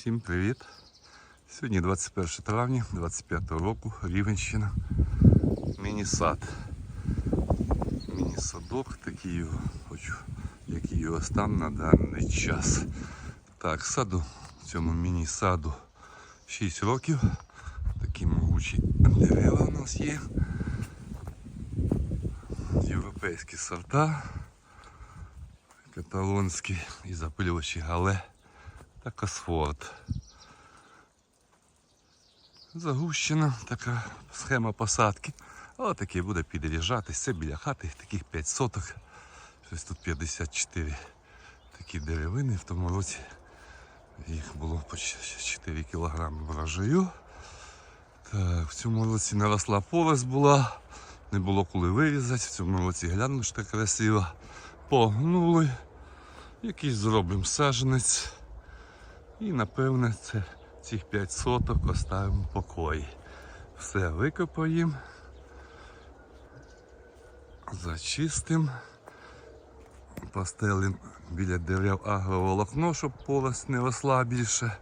Всім привіт! Сьогодні 21 травня 25 року, Рівенщина. Міні-сад. Міні-садок, такий його хочу, який його стан на даний час. Так, саду, цьому міні-саду 6 років. Такі могучі дерева у нас є. Європейські сорта, каталонські і запилювачі гале та Косфорд. Загущена така схема посадки. Але таке буде підряджатись. Це біля хати, таких 5 соток. Щось тут 54 такі деревини в тому році. Їх було по 4 кг врожаю. Так, в цьому році наросла полость була. Не було коли вирізати. В цьому році глянули, так красиво. Погнули. Якийсь зробимо саженець. І напевне це цих 5 соток оставимо в покої. Все викопаємо, зачистимо, постелимо біля дерев агроволокно, щоб полость не росла більше.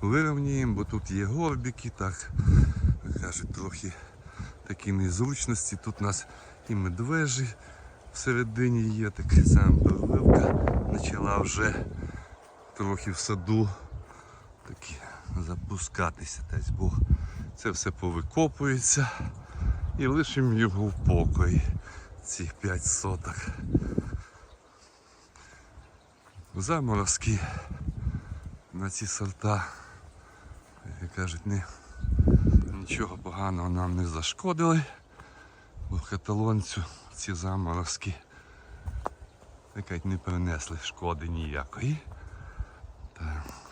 Вирівнюємо, бо тут є горбики, так кажуть, трохи такі незручності. Тут у нас і медвежі всередині є, так сам прививка почала вже трохи в саду такі запускатися, дасть Бог. Це все повикопується і лишимо його в покої. Цих 5 соток. Заморозки на ці сорта, як кажуть, не, нічого поганого нам не зашкодили, бо каталонцю ці заморозки як не принесли шкоди ніякої. Так.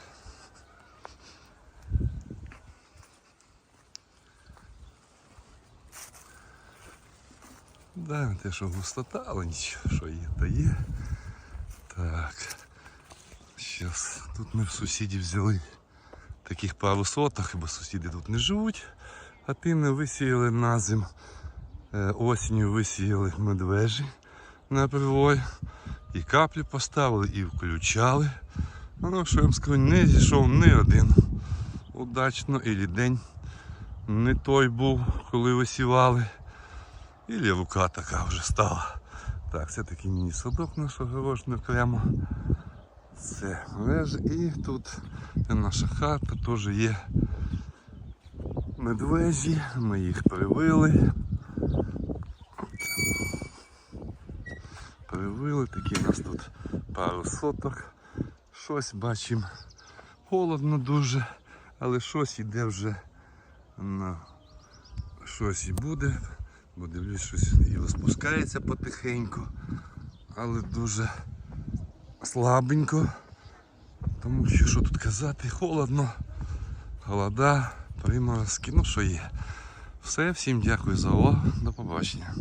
Да, те, що густота, але нічого, що є, то є. Так. Зараз тут ми в сусідів взяли таких пару соток, бо сусіди тут не живуть, а ти не висіяли на зим. Е, Осінню висіяли медвежі на привой. І каплі поставили, і включали. Ну, що я вам скажу, не зійшов ні один. Удачно, і день не той був, коли висівали. Ілі рука така вже стала. Так, це такий міні-садок наш огорожений прямо. Це лежа і тут наша хата теж є медвежі, ми їх привили. Привили, такі у нас тут пару соток. Щось бачимо холодно дуже, але щось іде вже на щось і буде. Бо дивлюсь, щось і розпускається потихеньку, але дуже слабенько. Тому що що тут казати, холодно, холода, приморозки, ну що є. Все, всім дякую за увагу, до побачення.